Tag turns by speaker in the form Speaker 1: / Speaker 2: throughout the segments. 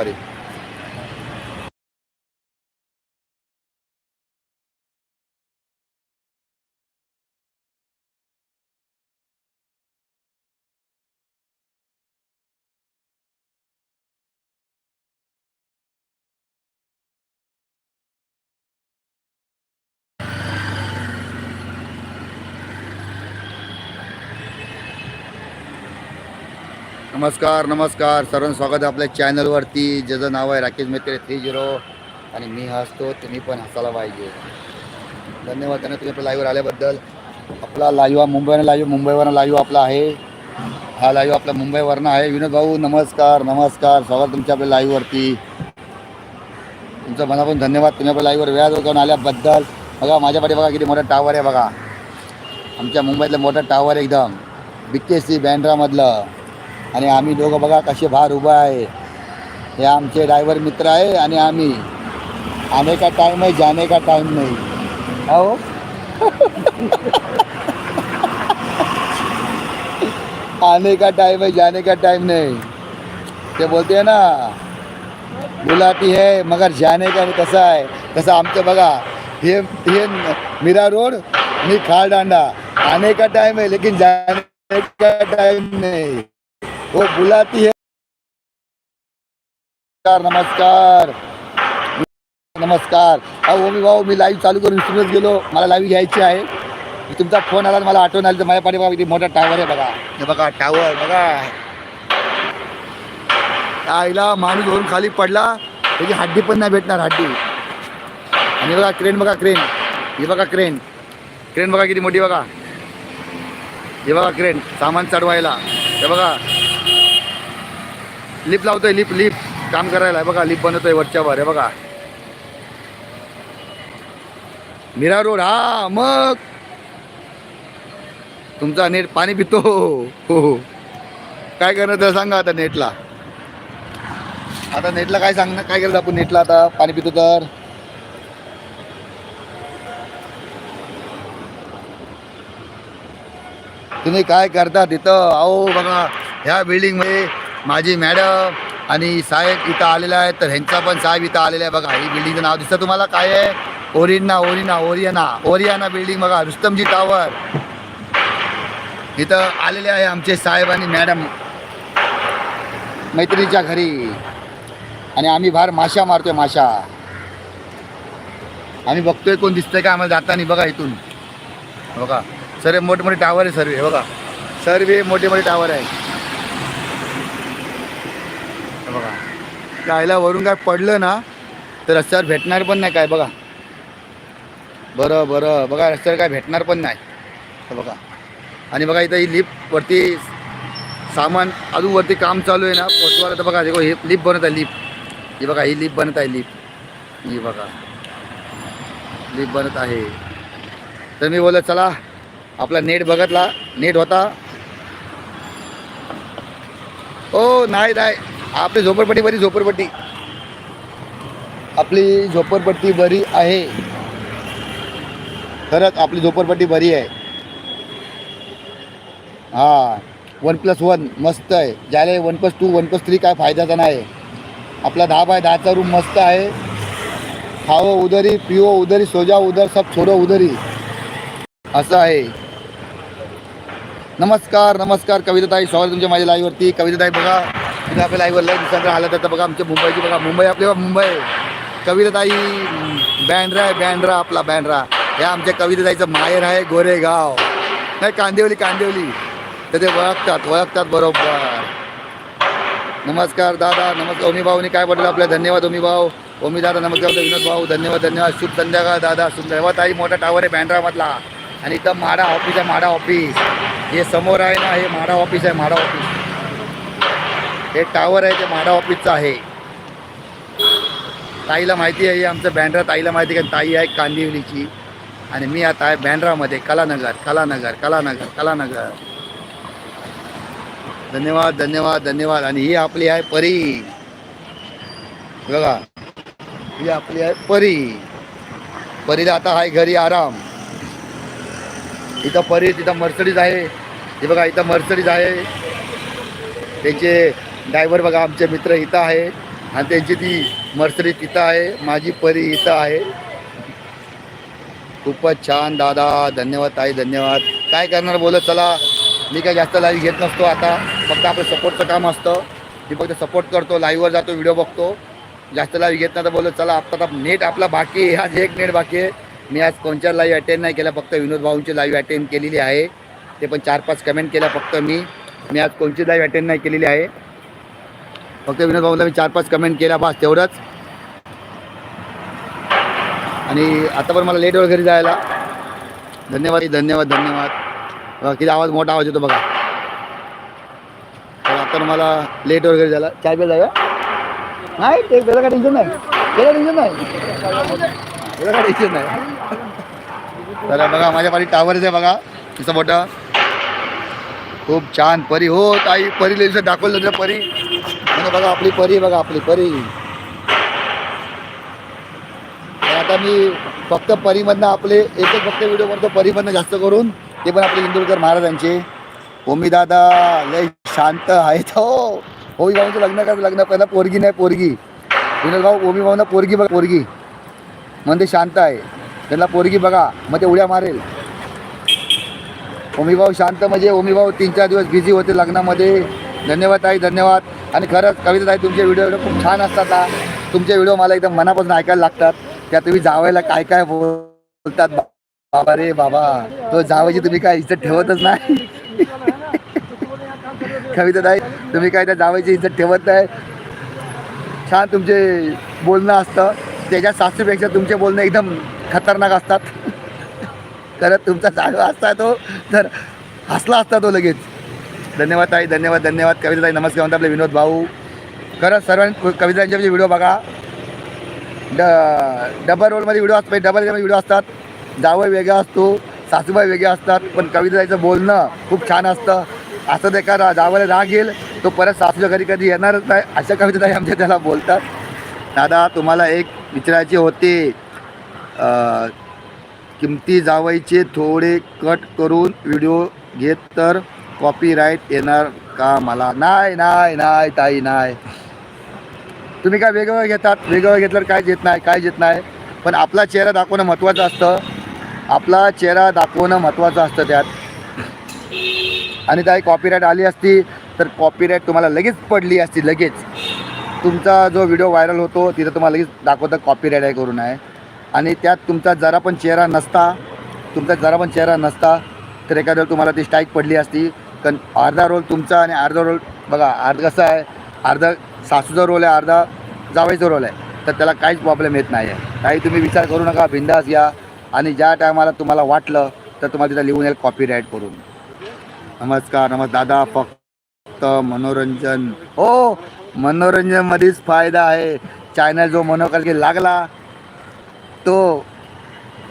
Speaker 1: পারি नमस्कार नमस्कार. सर्वांचं स्वागत आहे आपल्या चॅनलवरती. ज्याचं नाव आहे राकेश मेत्रे थ्री झिरो. आणि मी हसतो तुम्ही पण हसायला पाहिजे. धन्यवाद. त्यांना तुम्ही आपल्या लाईव्हवर आल्याबद्दल. आपला लाईव्ह मुंबईवरनं लाईव्ह मुंबईवरनं लाईव्ह आपला आहे. हा लाईव्ह आपला मुंबईवरनं आहे. विनोद भाऊ नमस्कार नमस्कार. स्वागत तुमच्या आपल्या लाईव्हवरती तुमचं मनापासून धन्यवाद. तुम्ही आपल्या लाईव्हवर व्याज करून आल्याबद्दल. बघा माझ्यापाठी बघा किती मोठा टावर आहे बघा. आमच्या मुंबईतलं मोठा टावर आहे एकदम. बी के सी बँड्रामधलं आणि आम्ही दोघं बघा कसे बाहेर उभं आहे. हे आमचे ड्रायव्हर मित्र आहे आणि आम्ही. आने का टाइम आहे जाने का टाइम नाही. हो? आने का टाइम है जाने का टाइम नहीं. ते बोलते हैं ना बुलाती है मगर जाने का कसं आहे. कसं आमचं बघा हे हे मीरा रोड मी खालडांडा आने का टाइम है लेकिन जाने का टाइम नहीं. वो बुलाती है नमस्कार नमस्कार. अहो हो, मी भाऊ मी लाईव्ह चालू करून विसरूनच गेलो. मला लाईव्ह घ्यायची आहे. तुमचा फोन आला मला आठवण आली. तर माझ्या पाठी बाबा किती मोठा टावर आहे बघा. हे बघा टावर बघा. आईला माणूस वरून खाली पडला. त्याची हड्डी पण नाही भेटणार हड्डी. आणि बघा क्रेन बघा क्रेन हे बघा क्रेन क्रेन बघा किती मोठी बघा. हे बघा क्रेन सामान चढवायला. हे बघा. लिप लावतोय लिप लिप. काम करायला बघा लिप बनवतोय वरच्या वर आहे बघा. मीरा रोड हा मग. तुमचा नेट पाणी पितो. हो हो, हो. काय करणार तर सांगा आता नेटला. आता नेटला काय सांगणार काय करायचं आपण नेटला आता? पाणी पितो तर. तुम्ही काय करता तिथं? अहो बघा ह्या बिल्डिंगमध्ये माझी मॅडम आणि साहेब इथं आलेला आहे तर ह्यांचा पण साहेब इथं आलेला आहे बघा ही बिल्डिंगचं नाव दिसतं तुम्हाला काय आहे? Oriana Oriana Oriana Oriana building बघा रुस्तमजी टावर इथं आलेले आहे आमचे साहेब आणि मॅडम. मैत्रिणीच्या घरी. आणि आम्ही बाहेर माशा मारतोय माशा. आम्ही बघतोय कोण दिसतंय का आम्हाला जाताना बघा इथून. बघा सर्व मोठे मोठे टावर आहे सर्व. बघा सर्व मोठे मोठे टावर आहे हे बघा गायला वरून काय पडलं ना तर रस्त्यावर भेटणार पण नाही काय बघा. बरं बरं. बघा रस्त्यावर काय भेटणार पण नाही. बघा. आणि बघा इथं ही लिफ्टवरती सामान अजूनवरती काम चालू आहे ना. पोचवायला तर बघा हे लिफ्ट बनत आहे लिफ्ट ही बघा ही लिफ्ट बनत आहे लिफ्ट ही बघा. लिफ्ट बनत आहे. तर मी बोलत चला आपला नेट बघतला. नेट होता. ओ नाही नाही. आपली झोपडपट्टी बरी झोपडपट्टी. आपली झोपडपट्टी बरी आहे. खरंच आपली झोपडपट्टी बरी आहे. हा वन प्लस वन मस्त आहे. ज्याला one plus two one plus three काय फायद्याचा नाही. आपला दहा बाय दहाचा रूम मस्त आहे. खाओ उदरी पिओ उदरी सोजा उदर सब छोडो उदरी. असं आहे. नमस्कार नमस्कार कविताताई. स्वागत तुमच्या माझ्या लाईव्हवरती कविताताई बघा. तुम्ही आपल्या लाईव्हवर लाईव्ह दिवसांना आला तर बघा आमच्या मुंबईची बघा मुंबई आपली मुंबई. कविताताई बँड्रा आहे बँड्रा आपला बँड्रा हे आमच्या कविताताईचं माहेर आहे गोरेगाव. नाही कांदिवली कांदिवली. तर ते ओळखतात ओळखतात बरोबर. नमस्कार दादा. नमस्कार ओमी भाऊनी काय म्हटलं आपल्या? धन्यवाद ओमी भाऊ ओमी दादा नमस्कार विनोद भाऊ. धन्यवाद धन्यवाद. शुभ संध्याकाळ दादा. शुभ धन्यवाद ताई मोठा टावर आहे बँड्रामधला आणि इथं माडा ऑफिस आहे माडा ऑफिस हे समोर आहे ना हे माडा ऑफिस आहे माडा ऑफिस हे टावर आहे ते माडा ऑफिसचं आहे. ताईला माहिती आहे आमचं बँड्रा ताईला माहिती आहे का ताई आहे कांदिवलीची. आणि मी आता आहे बँड्रामध्ये कलानगर कलानगर कलानगर कलानगर. धन्यवाद धन्यवाद धन्यवाद. आणि ही आपली आहे परी. बघा. ही आपली आहे परी. परीला आता आहे घरी आराम. इथं परी तिथं मर्सडीज आहे. हे बघा इथं मर्सडीज आहे. त्याचे ड्रायव्हर बघा आमचे मित्र इथं आहे. आणि त्यांची ती मर्सरी तिथं आहे. माझी परी इथं आहे. खूपच छान दादा. धन्यवाद ताई धन्यवाद. काय करणार? बोलत चला. मी काय जास्त लाईव्ह घेत नसतो आता. फक्त आपलं सपोर्टचं काम असतं. मी फक्त सपोर्ट करतो. लाईव्हवर जातो व्हिडिओ बघतो. जास्त लाईव्ह घेत नाही तर बोलत चला. आता नेट आपला बाकी आहे. आज एक नेट बाकी आहे. मी आज कोणत्या लाईव्ह अटेंड नाही केला. फक्त विनोद भाऊंची लाईव्ह अटेंड केलेली आहे. ते पण चार पाच कमेंट केल्या फक्त मी. मी आज कोणची लाईव्ह अटेंड नाही केलेली आहे. फक्त विनोद भाऊला मी चार पाच कमेंट केल्या पास तेवढंच. आणि आता पण मला लेटवर घरी जायला. धन्यवाद धन्यवाद धन्यवाद. किती आवाज मोठा आवाज येतो बघा. तर आता मला लेटवर घरी जायला. चाय पे जाऊया? नाही ते त्याला काय टेन्शन नाही. त्याला टेन्शन नाही. त्याला काय टेन्शन नाही. चला बघा माझ्या पाठी टावरच आहे बघा. तिचं मोठं. खूप छान परी. हो ताई परी दिवसात दाखवलं तुझं परी. आणि बघा आपली परी बघा आपली परी. आता मी फक्त परीमधनं आपले एकच फक्त व्हिडिओ करतो परीमधनं जास्त करून ते पण आपले इंदुरकर महाराजांचे. ओमी दादा लय शांत आहेत हो. ओमी भाऊचं लग्न करायचं लग्न पहिला पोरगी नाही पोरगी. विनोद भाऊ होमी भाऊना पोरगी बघा पोरगी. म्हणजे शांत आहे. त्यांना पोरगी बघा मग ते उड्या मारेल. होमी भाऊ शांत म्हणजे होमी भाऊ तीन चार दिवस बिझी होते लग्नामध्ये. धन्यवाद ताई धन्यवाद. आणि खरंच कविता ताई तुमचे व्हिडिओ खूप छान असतात तुमचे व्हिडिओ मला एकदम मनापासून ऐकायला लागतात. त्या तुम्ही जावायला काय काय बोलतात? बाबा रे बाबा तो जावायची तुम्ही काय इज्जत ठेवतच नाही. कविता ताई तुम्ही काय त्या जावायची इज्जत ठेवत नाही. छान तुमचे बोलणं असतं. त्याच्या सासूपेक्षा तुमचे बोलणं एकदम खतरनाक असतात. खरंच तुमचा जागा असता तो तर हसला असता तो लगेच. धन्यवाद ताई धन्यवाद धन्यवाद. कविता ताई नमस्कार. म्हणतात आपले विनोद भाऊ. खरंच सर्वांनी कवितांचे व्हिडिओ बघा. ड डबल रोलमध्ये व्हिडिओ असतात डबल व्हिडिओ असतात. जावई वेगळा असतो सासूबाई वेगळ्या असतात पण कविताचं बोलणं खूप छान असतं. असं ते का जावायला राग येईल तो परत सासूच्या घरी कधी येणारच नाही अशा कविताताई आमच्या त्याला बोलतात. दादा तुम्हाला एक विचारायचे होते. किमती जावायचे थोडे कट करून व्हिडिओ घेत तर कॉपीराईट येणार का मला? नाही नाही नाही ताई नाही. तुम्ही काय वेगवेगळं घेतात? वेगवेगळं घेतल्यावर काय येत नाही काय येत नाही? पण आपला चेहरा दाखवणं महत्त्वाचं असतं. आपला चेहरा दाखवणं महत्त्वाचं असतं त्यात. आणि ताई कॉपीराईट आली असती तर कॉपीराईट तुम्हाला लगेच पडली असती लगेच. तुमचा जो व्हिडिओ व्हायरल होतो तिथं तुम्हाला लगेच दाखवतं कॉपीराईट आहे करून आहे. आणि त्यात तुमचा जरा पण चेहरा नसता तुमचा जरा पण चेहरा नसता तर एखाद्या तुम्हाला ती स्ट्राईक पडली असती कारण अर्धा रोल तुमचा आणि अर्धा रोल बघा अर्ध कसं आहे? अर्धा सासूचा रोल आहे अर्धा जावायचा रोल आहे. तर त्याला काहीच प्रॉब्लेम येत नाही आहे काही तुम्ही विचार करू नका बिंदास घ्या. आणि ज्या टायमाला तुम्हाला वाटलं तर तुम्हाला तिथं लिहून येईल कॉपीराईट करून. नमस्कार नमस्कार. दादा फक्त मनोरंजन. हो मनोरंजनमध्येच फायदा आहे. चॅनल जो मनोकाल लागला तो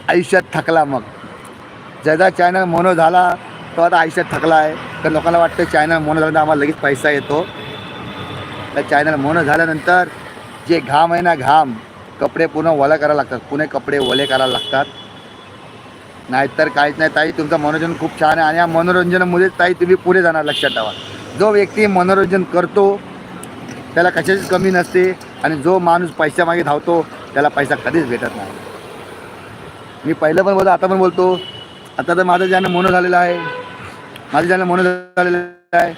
Speaker 1: आयुष्यात थकला मग. ज्याचा चॅनल मोनो झाला तो आता आयुष्यात थकला आहे. तर लोकांना वाटतं चायनल मोनं झाल्यानंतर आम्हाला लगेच पैसा येतो. तर चायनल मोनं झाल्यानंतर जे घाम आहे ना घाम कपडे पूर्ण ओला करायला लागतात. पुणे कपडे ओले करायला लागतात. नाहीतर काहीच नाही. ताई तुमचं मनोरंजन खूप छान आहे. आणि या मनोरंजनामुळे ताई तुम्ही पुढे जाणार लक्षात ठेवा. जो व्यक्ती मनोरंजन करतो त्याला कशाचीच कमी नसते. आणि जो माणूस पैशामागे धावतो त्याला पैसा कधीच भेटत नाही. मी पहिलं पण बोलतो आता पण बोलतो. आता तर माझं ज्यानं मोनो झालेलं आहे माझं ज्यानं मोनो झालेलं आहे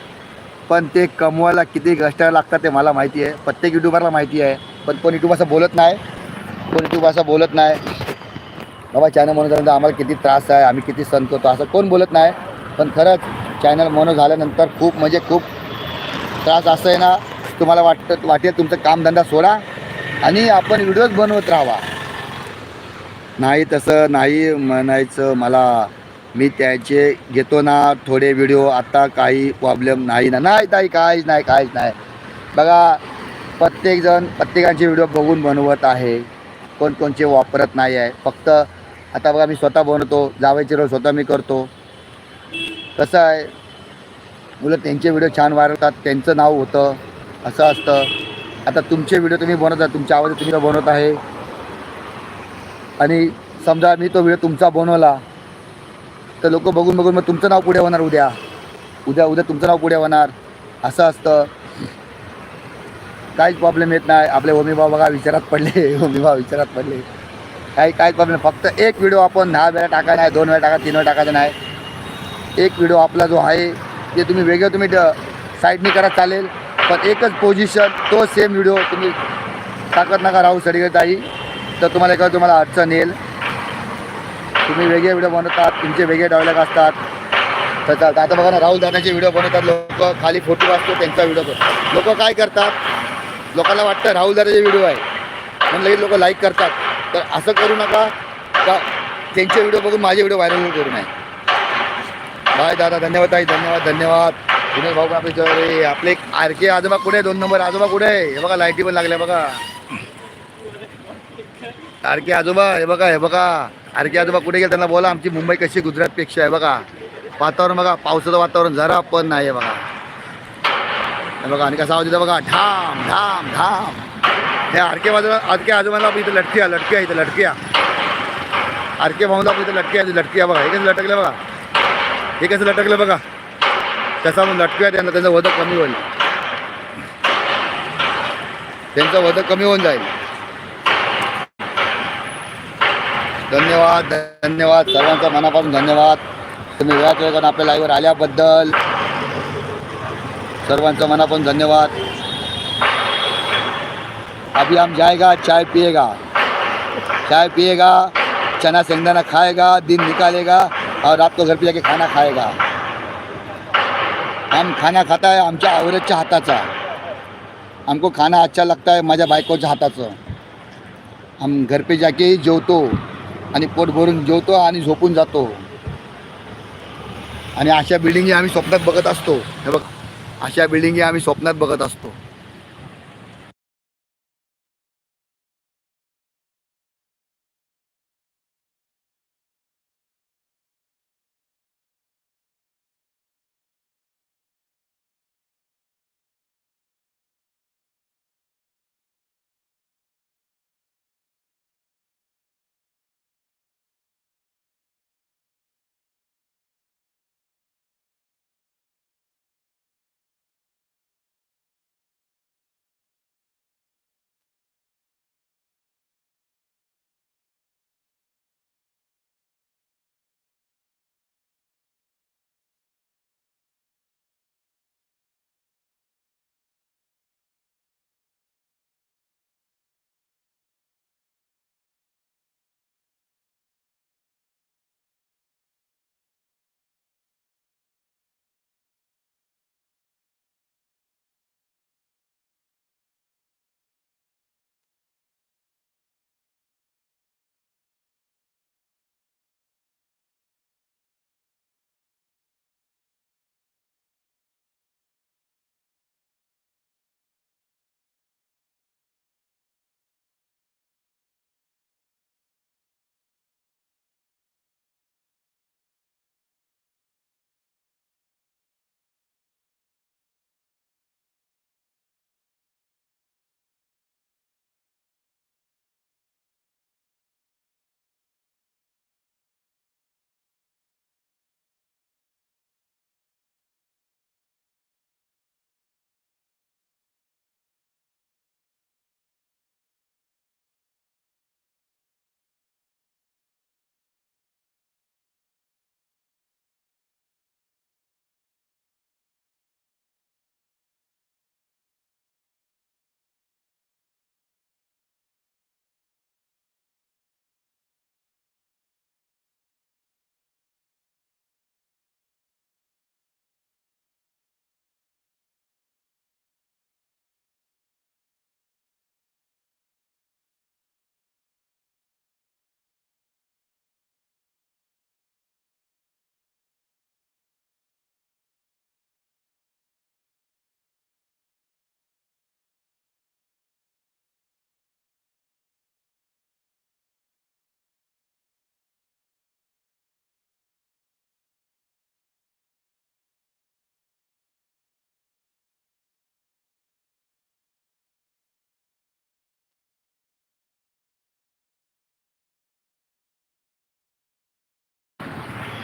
Speaker 1: पण ते कमवायला किती कष्ट लागतात ते मला माहिती आहे. प्रत्येक युट्यूबरला माहिती आहे पण कोण युट्यूब असं बोलत नाही कोण युट्यूब असं बोलत नाही बाबा चॅनल मोनो झाल्यानंतर आम्हाला किती त्रास आहे आम्ही किती सण करतो असं कोण बोलत नाही पण खरंच चॅनल मोनो झाल्यानंतर खूप म्हणजे खूप त्रास असं आहे ना तुम्हाला वाटतं वाटेल तुमचं कामधंदा सोडा आणि आपण व्हिडिओज बनवत राहावा. नाही तसं नाही म्हणायचं. मला मी त्याचे घेतो ना थोडे व्हिडिओ आता काही प्रॉब्लेम नाही ना. नाही ताई काहीच नाही काहीच नाही. बघा प्रत्येकजण प्रत्येकांचे व्हिडिओ बघून बनवत आहे. कोणकोणचे वापरत नाही आहे. फक्त आता बघा मी स्वतः बनवतो. जावायचे रोज स्वतः मी करतो. कसं आहे? मुलं त्यांचे व्हिडिओ छान व्हायरल होतात त्यांचं नाव होतं. असं असतं. आता तुमचे व्हिडिओ तुम्ही बनवता. तुमच्या आवाज तुम्ही बनवत आहे. आणि समजा मी तो व्हिडिओ तुमचा बनवला तर लोक बघून बघून मग तुमचं नाव पुढे होणार उद्या. उद्या उद्या तुमचं नाव पुढे होणार. असं असतं. काहीच प्रॉब्लेम येत नाही. आपले होमीभाव बघा विचारात पडले? होमीभाव विचारात पडले. काही काहीच प्रॉब्लेम फक्त एक व्हिडिओ आपण दहा वेळा टाकायचा नाही दोन वेळा टाका तीन वेळा टाकायचा नाही. एक व्हिडिओ आपला जो आहे ते तुम्ही वेगळं तुम्ही साईडनी करा चालेल. पण एकच पोझिशन तो सेम व्हिडिओ तुम्ही टाकत नका राहू सडीकडे ताई तर तुम्हाला एका तुम्हाला अडचण येईल. तुम्ही वेगळे व्हिडिओ बनवतात तुमचे वेगळे डायलॉग असतात. तर आता बघा ना राहुल दादाचे व्हिडिओ बनवतात लोक खाली फोटो असतो त्यांचा व्हिडिओ लोक काय करतात? लोकांना वाटतं राहुल दादाचे व्हिडिओ आहे. म्हणून लगेच लोक लाईक करतात. तर असं करू नका का त्यांचे व्हिडिओ बघून माझे व्हिडिओ व्हायरल करू नये. बाय दादा धन्यवाद ताई धन्यवाद धन्यवाद. विनोद भाऊ आपले आपले एक आर के आजोबा कुठे आहे? दोन नंबर आजोबा कुठे आहे? हे बघा लाईटी पण लागल्या बघा. आरके आजोबा हे बघा हे बघा. आरके आजोबा कुठे गेले त्यांना बोला. आमची मुंबई कशी गुजरातपेक्षा आहे बघा. वातावरण बघा पावसाचं वातावरण जरा पण नाही आहे बघा. हे बघा आणि कसा आवाज येतो बघा. ढाम ढाम ढाम. हे आरके बाजूला आरके आजोबाला आपण इथं लटक्या लटक्या इथं लटक्या. आरके भाऊला आपण इथं लटक्या लटक्या बघा. हे कसं लटकलं बघा. हे कसं लटकलं बघा. तसा मग लटक्या त्यांना त्यांचं वजन कमी होईल. त्यांचं वजन कमी होऊन जाईल. धन्यवाद धन्यवाद. सर्वांचा मनापासून धन्यवाद. तुम्ही वेळात वेळ करून आपल्या लाईव्हवर आल्याबद्दल. सर्वांचा मनापासून धन्यवाद. अभी हम जाएगा चाय पिएगा. चाय पिएगा चना सेंगदाना खाएगा दिन निकालेगा और रात को घर पे जाके खाना खाएगा. हम खाना खाता है आमच्या आवरेजच्या हाताचा. हमको खाना अच्छा लगता है माझ्या बायकोच्या हाताचं. हम घर पे जाके जेवतो. आणि पोट भरून जेवतो आणि झोपून जातो. आणि अशा बिल्डिंगी आम्ही स्वप्नात बघत असतो. हे बघ अशा बिल्डिंगी आम्ही स्वप्नात बघत असतो.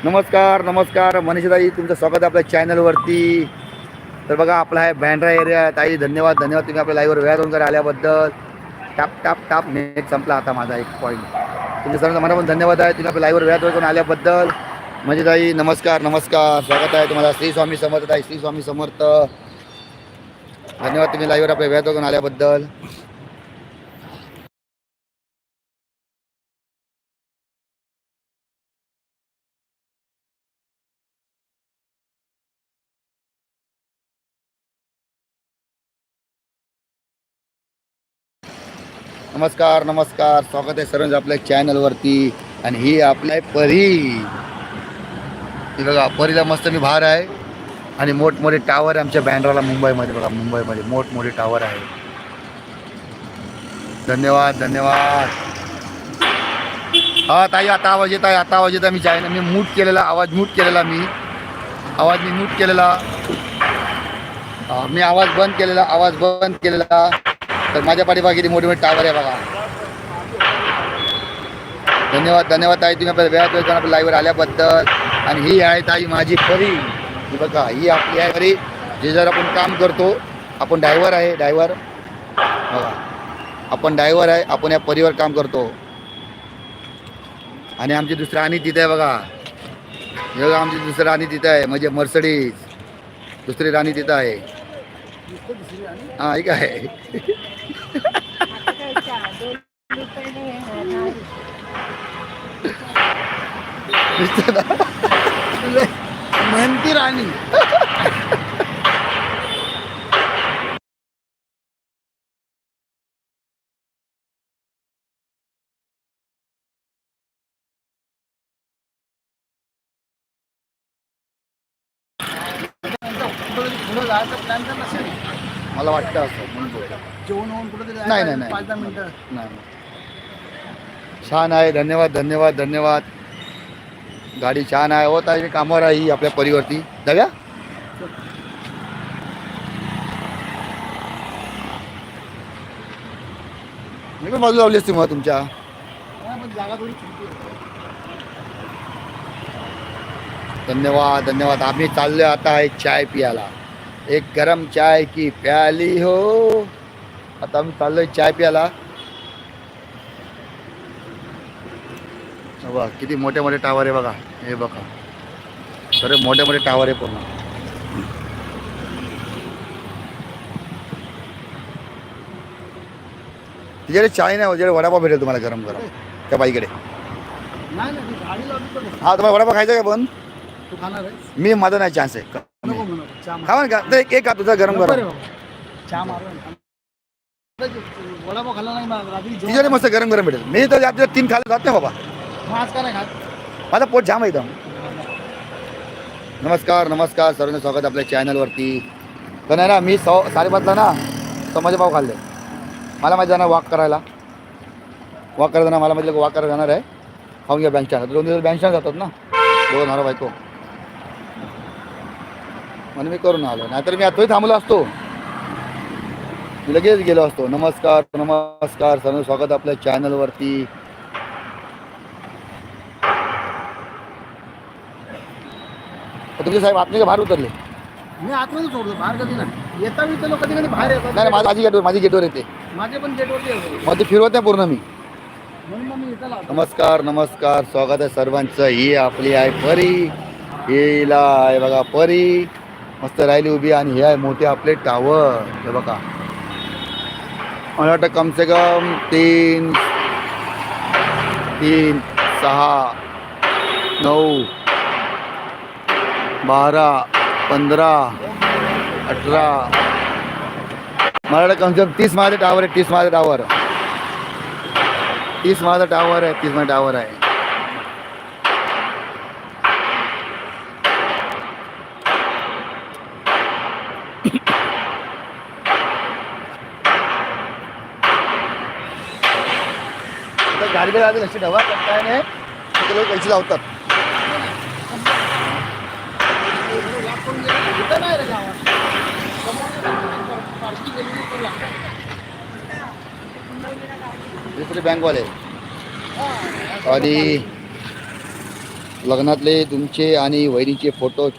Speaker 1: नमस्कार नमस्कार. मनीषाताई तुमचं स्वागत आहे आपल्या चॅनलवरती तर बघा आपला आहे बँड्रा एरिया आहे ताई धन्यवाद धन्यवाद. तुम्ही आपल्या लाईव्हवर वेळात वगैरे आल्याबद्दल. Top top top. नेट संपला आता माझा एक पॉईंट तुमच्या सर्वांचा पण धन्यवाद आहे. तुम्ही आपल्या लाईव्हवर वेळात वगैरे आल्याबद्दल. म्हणजे ताई नमस्कार नमस्कार. स्वागत आहे तुम्हाला. श्री स्वामी समर्थ ताई श्री स्वामी समर्थ. धन्यवाद. तुम्ही लाईव्हवर आपल्या वेळात वगैरे आल्याबद्दल. नमस्कार नमस्कार. स्वागत आहे सर्वांचं आपल्या चॅनलवरती. आणि ही आपल्या आहे परी. ही बघा परीला मस्त मी भार आहे. आणि मोठमोठे टावर आहे आमच्या बँड्राला मुंबईमध्ये बघा मुंबईमध्ये मोठमोठे टावर आहे. धन्यवाद धन्यवाद. हा ताई आता आवाज येत आहे आता आवाज येत आहे मी चायना मी मूट केलेला आवाज म्यूट केलेला मी. आवाज मी म्यूट केलेला. मी आवाज बंद केलेला आवाज बंद केलेला. तर माझ्या पाठीमागे किती मोठे मोठे टावर आहे बघा. धन्यवाद धन्यवाद ताई तुम्ही आपल्या वेळात वेळ करून आपल्या लाईव्हवर आल्याबद्दल. आणि ही आहे ताई माझी परी ही बघा ही आपली आहे परी जे जर आपण काम करतो आपण ड्रायव्हर आहे ड्रायव्हर बघा आपण ड्रायव्हर आहे आपण या परीवर काम करतो. आणि आमची दुसरी राणी तिथे आहे बघा. हे बघा आमची दुसरी राणी तिथं आहे म्हणजे मर्सडीज दुसरी राणी तिथं आहे. हां एक आहे.
Speaker 2: म्हणती राणी
Speaker 1: मला वाटतं असं म्हणून.
Speaker 2: जेवण होऊन कुठं
Speaker 1: नाही, नाही.
Speaker 2: पाच दहा मिनिटं
Speaker 1: नाही छान आहे. धन्यवाद धन्यवाद धन्यवाद. गाडी छान आहे. होत आहे. कामावर आहे ही आपल्या परिवरती. जाऊया. मी पण बाजू लावली असते मग तुमच्या. धन्यवाद धन्यवाद. आम्ही चाललो आता आहे चाय पियाला. एक गरम चाय की प्याली हो. आता आम्ही चाललोय चाय प्याला. बघा किती मोठे मोठे टावर आहे बघा. हे बघा. खरे मोठे मोठे टावर आहे पूर्ण. तिच्याकडे चाय नाही तिच्याकडे वडापाव भेटेल तुम्हाला गरम गरम त्या बाईकडे. हा तुम्हाला वडापाव खायचा का पण? मी माझा नाही चान्स आहे. खावा ना का? एक एक का तुझा गरम गरम. तिच्याकडे मस्त गरम गरम भेटेल. मी तर आपल्याला तीन खायला जात नाही बाबा.
Speaker 2: आज का नाही खात
Speaker 1: माझा पोट जाम आहे एकदम. नमस्कार नमस्कार. सर्वांना स्वागत आपल्या चॅनलवरती तर नाही ना मी सौ साडेपाचला ना समाज पाव खाल्ले मला माहिती जाणार वॉक करायला. वॉक करायला जाणार मला माहिती वॉक करायला जाणार आहे. खाऊन घ्या बँकच्या दोन दिवस बँकच्या जातात ना. दोन हरा बायको. म्हणून मी करून आलो. नाहीतर मी आतोही थांबलो असतो. मी लगेच गेलो असतो. नमस्कार नमस्कार. सर्व स्वागत आपल्या चॅनलवरती तुमचे साहेब आतमध्ये का बाहेर उतरले?
Speaker 2: मी आतमध्ये सोडतो बाहेर कधी नाही. येता मी लोक कधी कधी बाहेर येतात.
Speaker 1: नाही माझी गेटवर माझी गेटवर येते.
Speaker 2: माझे पण गेटवरती येतो
Speaker 1: मग ते फिरवत नाही पूर्ण मी.
Speaker 2: म्हणून मग मी इथं लावतो.
Speaker 1: नमस्कार नमस्कार. स्वागत आहे सर्वांचं. ही आपली आहे परी. हिला आहे बघा परी. मस्त राहिली उभी आणि हे आहे मोठे आपले टावर हे बघा. मला वाटतं कम से कम तीन तीन सहा नऊ बारा पंधरा अठरा. मला कम से कम तीस माझे टावर आहे तीस माझा टावर तीस माझा टावर आहे तीस माझा टावर आहे. गाडी गाडीला आधी लक्ष ठेवा पण काय नाही लोक पैसे लावतात
Speaker 2: लॉक करून गेलं. इथं नाही रे गावात. पार्किंग केलेली तर लागतं.
Speaker 1: दुसरे बँकवाले. आणि लग्नातले तुमचे आणि वहिनीचे फोटो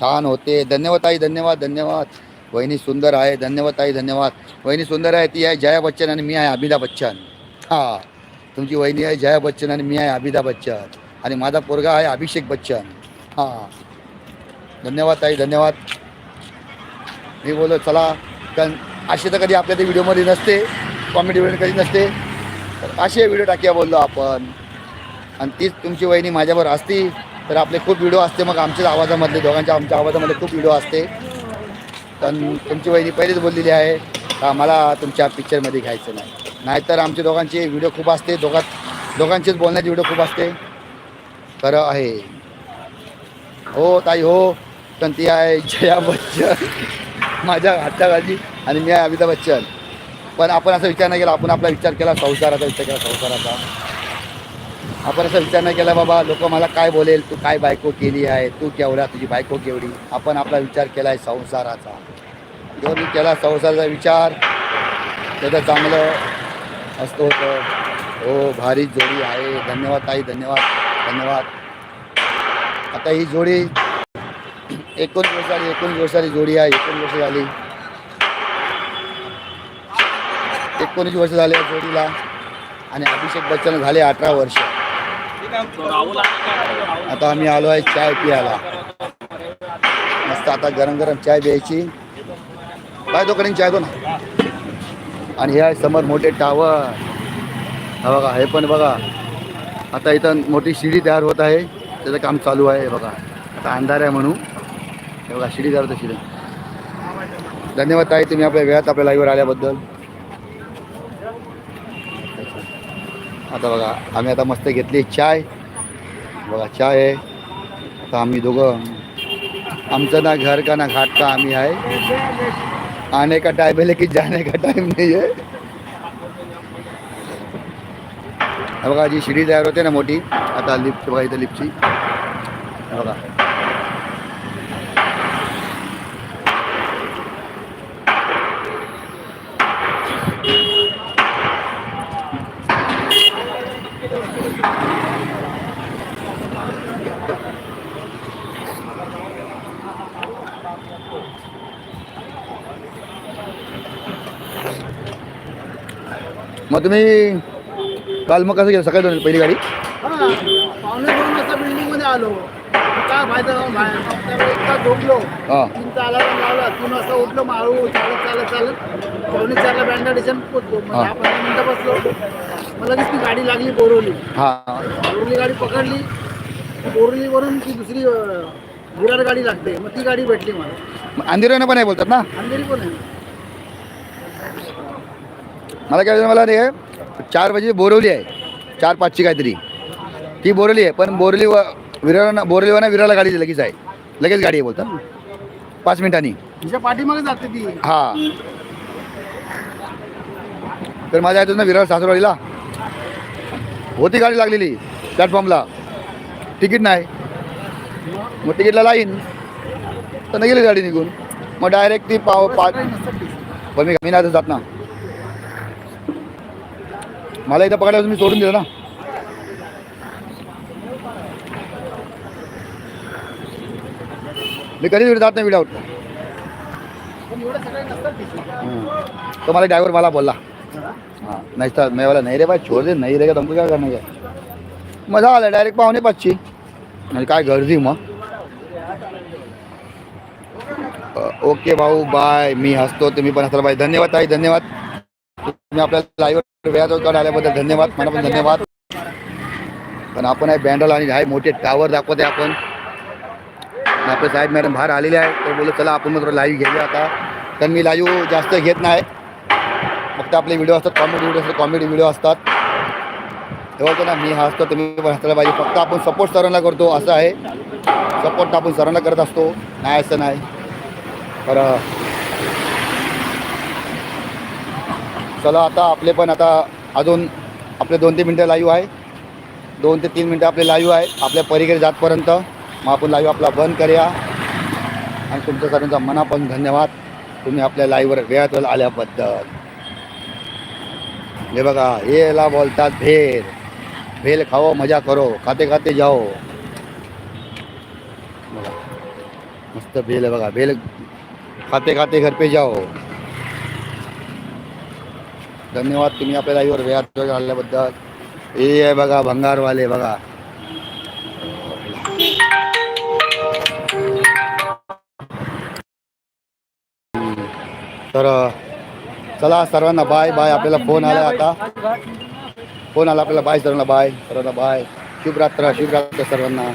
Speaker 1: छान होते. धन्यवाद ताई धन्यवाद धन्यवाद. वहिनी सुंदर आहे. धन्यवाद ताई धन्यवाद. वहिनी सुंदर आहे ती आहे जया बच्चन आणि मी आहे अमिताभ बच्चन. हां. तुमची वहिनी आहे जया बच्चन आणि मी आहे अमिताभ बच्चन. आणि माझा पोरगा आहे अभिषेक बच्चन. हां. धन्यवाद ताई धन्यवाद. मी बोलो चला. कारण असे तर कधी आपल्या ते व्हिडिओमध्ये नसते कॉमेडी व्हिडिओ कधी नसते. तर असे व्हिडिओ टाकूया बोललो आपण. आणि तीच तुमची वहिनी माझ्यावर असती तर आपले खूप व्हिडिओ असते. मग आमच्याच आवाजामधले दोघांच्या आमच्या आवाजामध्ये खूप व्हिडिओ असते. पण तुमची वहिनी पहिलेच बोललेली आहे का मला तुमच्या पिक्चरमध्ये घ्यायचं नाही. नाहीतर आमचे दोघांचे व्हिडिओ खूप असते. दोघात दोघांचेच बोलण्याचे व्हिडिओ खूप असते. खरं आहे. हो ताई हो. पण ती आहे जया बच्चन. माझ्या हाताखाली आणि मी आहे अमिताभ बच्चन. पण आपण असा विचार नाही केला आपण आपला विचार केला संसाराचा विचार केला संसाराचा. आपण असा विचार नाही केला बाबा लोक मला काय बोलेल तू काय बायको केली आहे तू केवढा तुझी बायको केवढी? आपण आपला विचार केला आहे संसाराचा. जो मी केला संसाराचा विचार त्याचं चांगलं असतं होतं. हो भारी जोडी आहे. धन्यवाद ताई धन्यवाद धन्यवाद. आता ही जोडी एकोणीस वर्ष झाली एकोणीस वर्षाची जोडी आहे एकोणीस वर्ष झाली. एकोणीस वर्ष झाले जोडीला आणि अभिषेक बच्चन झाले अठरा वर्ष. आता आम्ही आलो आहे चाय पियाला मस्त आता गरम गरम चाय प्यायची. काय दोकडे चाय दो ना. आणि हे आहे समोर मोठे टावर. हा बघा हे पण बघा. आता इथं मोठी शिडी तयार होत आहे. त्याचं काम चालू आहे हे बघा. आता अंधार आहे म्हणून. बघा शिडी तयार शिडी. धन्यवाद ताई तुम्ही आपल्या वेळात आपल्या लाईव्हवर आल्याबद्दल. आता बघा आम्ही आता मस्त घेतली चाय. बघा चाय आहे. आता आम्ही दोघं आमचं ना घर का ना घाट का आम्ही आहे. आने का टाइम है लेकिन जाने का टाइम नाही आहे. बघा जी शिडी तयार होते ना मोठी आता लिफ्ट बघा इथं लिफ्टची. बघा. मग तुम्ही काल मग कसं गेलं? सकाळी दोन पहिली गाडी?
Speaker 2: हा पावणे दोन वाजता आलो. काय फायदा जाऊन बाहेर त्यावेळी एकदा झोपलो.
Speaker 1: हां.
Speaker 2: तीनचा अलार्म लावला. तीन वाजता उठलो मारू चालत चालत चालत. पावणे चारला बँडा स्टेशन पोचलो मग. दहा पंधरा मिनिटं बसलो. मला लगेच ती गाडी लागली बोरवली.
Speaker 1: हां.
Speaker 2: बोरवली गाडी पकडली. बोरवलीवरून ती दुसरी विरार गाडी लागते. मग ती गाडी भेटली मला.
Speaker 1: अंधेरीनं पण आहे बोलतात ना?
Speaker 2: अंधेरी पण आहे.
Speaker 1: मला काय मला ते चार वाजे बोरवली आहे. चार पाचची काहीतरी. ती बोरवली आहे पण बोरली व विराला बोरलीवाना विराला गाडी लगेच आहे. लगेच गाडी आहे बोलतात पाच मिनिटांनी.
Speaker 2: पाठीमागे जाते ती.
Speaker 1: हां. तर माझ्या ना विरार सासरवाडीला होती गाडी लागलेली प्लॅटफॉर्मला. तिकीट नाही. मग तिकीटला लाईन. तर नाही गेली गाडी निघून. मग डायरेक्ट ती पाव पाच. पण मी मी नाही जात ना. मला इथं पकडायचं मी सोडून दिलं ना. मी कधीच जात नाही विडाऊट. तो मला ड्रायव्हर मला बोलला. हां नाही तर मी बोला नाही रे बाय छोड दे नाही रे का तुमचं काय करणार काय मग झालं डायरेक्ट पाहुणे पाचची. आणि काय गर्दी मग. ओके भाऊ बाय मी हसतो तुम्ही पण हसाल बाय धन्यवाद ताई धन्यवाद. तुम्ही आपल्या लाईव्ह वेळात आल्याबद्दल धन्यवाद. मला पण धन्यवाद. पण आपण आहे बँडल आणि आहे मोठे टावर दाखवते आपण. आपले साहेब मॅडम बाहेर आलेले आहे तर बोललो चला आपण मात्र लाईव्ह घेऊया आता. कारण मी लाईव्ह जास्त घेत नाही. फक्त आपले व्हिडिओ असतात कॉमेडी व्हिडिओ असतात कॉमेडी व्हिडिओ असतात. तेव्हा ना मी हसतो तुम्ही पण हसायला पाहिजे. फक्त आपण सपोर्ट सरांना करतो असं आहे. सपोर्ट आपण सरांना करत असतो. नाही असं नाही. तर चला आता आपले पण आता अजून आपले दोन तीन मिनटं लाईव्ह आहे. दोन ते तीन मिनटं आपले लाईव्ह आहे आपल्या परीकडे जातपर्यंत मग आपण लाईव्ह आपला बंद करूया. आणि तुमच्या सर्वांचा मनापासून धन्यवाद. तुम्ही आपल्या लाईव्हवर वेळात आल्याबद्दल. हे बघा हेला बोलतात भेल. भेल खाओ मजा करो. खाते खाते जाओ. बघा. मस्त भेल आहे बघा. भेल खाते खाते घर पे जाओ. धन्यवाद तुम्ही आपल्या लाईव्हवर वेळात आल्याबद्दल हे आहे बघा भंगारवाले बघा तर, चला सर्वांना बाय बाय आपल्याला फ़ोन आला आता. फ़ोन आला आपल्याला बाय सर्वांना बाय सर्वांना बाय शुभरात्र शुभरात्र सर्वांना.